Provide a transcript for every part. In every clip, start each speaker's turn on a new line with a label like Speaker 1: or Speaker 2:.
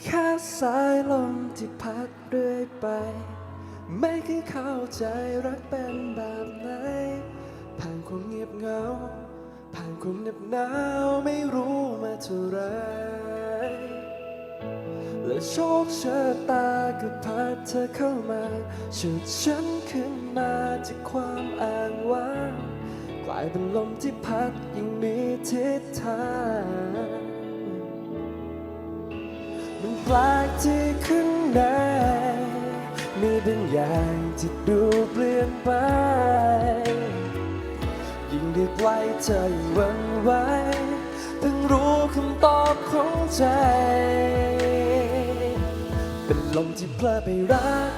Speaker 1: แค่สายลมที่พัดเรื่อยไป ไม่เคยเข้าใจรักเป็นแบบไหน ผ่านความเงียบเหงา ผ่านความเหน็บหนาวไม่รู้มาเท่าไหรและโชคชะตาก็พัดเธอเข้ามาฉุดฉันขึ้นมาจากความอ้างว้าง กลายเป็นลมที่พัดยังมีทิศทาง ลกที่ข้างในมีบางอย่างที่ดูเปลี่ยนไป ยิ่งได้ใกล้เธอยวั่นไหวเพิ่งรู้คำตอบของใจ เป็นลมที่เพลอไปรัก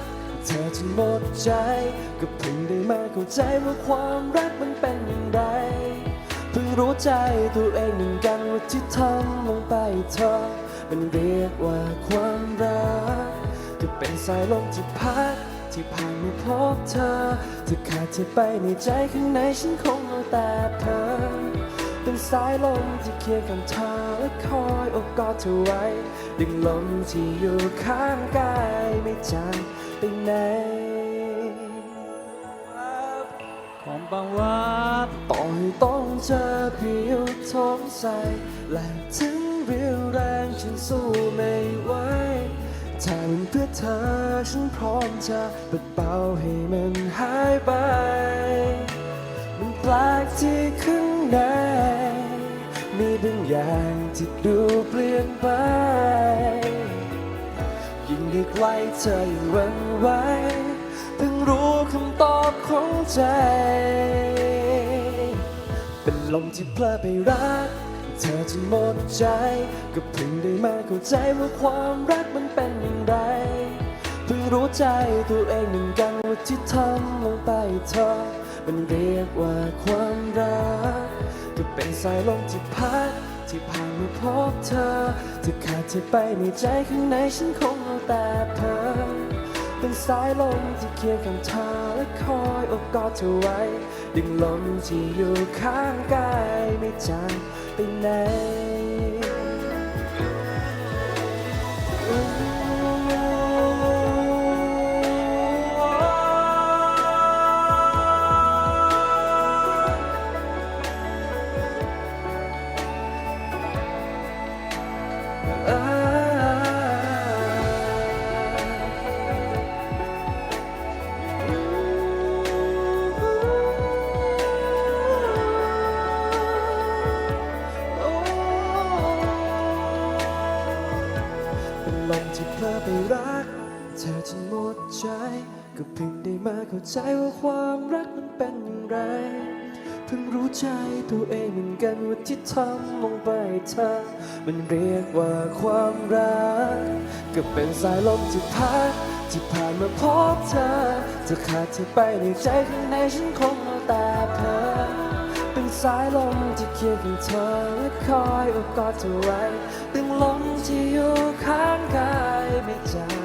Speaker 1: เธอจนหมดใจ ก็เพิ่งได้มาเข้าใจว่าความรักมันเป็นอย่างไรเพิ่งรู้ใจตัวเองเหมือนกันว่าที่ทำลงไปเธอ มันเรียกว่าความรักก็เป็นสายลมที่พัดที่ผ่านมาพบเธอถ้าขาดเธอไปในใจข้างในฉันคงเอาแต่เธอเป็นสายลมที่เคียงข้างเธอและคอยอบกอดเธอไว้ ดึงลมที่อยู่ข้างกายไม่จางไปไหน
Speaker 2: ของบางวัด
Speaker 1: ต่อใต้องเจอผิวท้องใสและถึง เรียวแรงฉันสู้ไม่ไหวถ้ามันเพื่อเธอฉันพร้อมจะปัดเป่าให้มันหายไป มันแปลกที่ข้างในมีบางอย่างที่ดูเปลี่ยนไป ยิ่งได้ใกล้เธอยิ่งหวันไหวเพิ่งรู้คำตอบของใจ เป็นลมที่เพลอไปรัก เธอจนหมดใจ ก็เพิ่งได้มาเข้าใจว่าความรักมันเป็นอย่างไร เพิ่งรู้ใจตัวเองหมือนกันว่าที่ทำลงไปเธอ มันเรียกว่าความรัก ก็เป็นสายลมที่พัดที่ผ่านมาพบเธอถ้าขาดเธอไปในใจข้างในฉันคงเอาแต่เธอเป็นสายลมที่เคียงข้างเธอและคอยอบกอดเธอไว้ ดึงลมที่อยู่ข้างกายไม่จาง ไปไหนเป็ เพลอไปรัก เธอจนหมดใจ ก็เพิ่งได้มาเข้าใจว่าความรักมันเป็นอย่างไร เพิ่งรู้ใจตัวเองเหมือนกันว่าที่ทำลงไปเธอ มันเรียกว่าความรัก ก็เป็นสายลมที่พัดที่ผ่านมาพบเธอ จะขาดเธอไปในใจข้างในฉันคงเอาแต่เธอ สายลมที่เคียงข้างเธอและคอยโอบกอดเธอไว้ตึงลมที่อยู่ข้างกายไม่จาง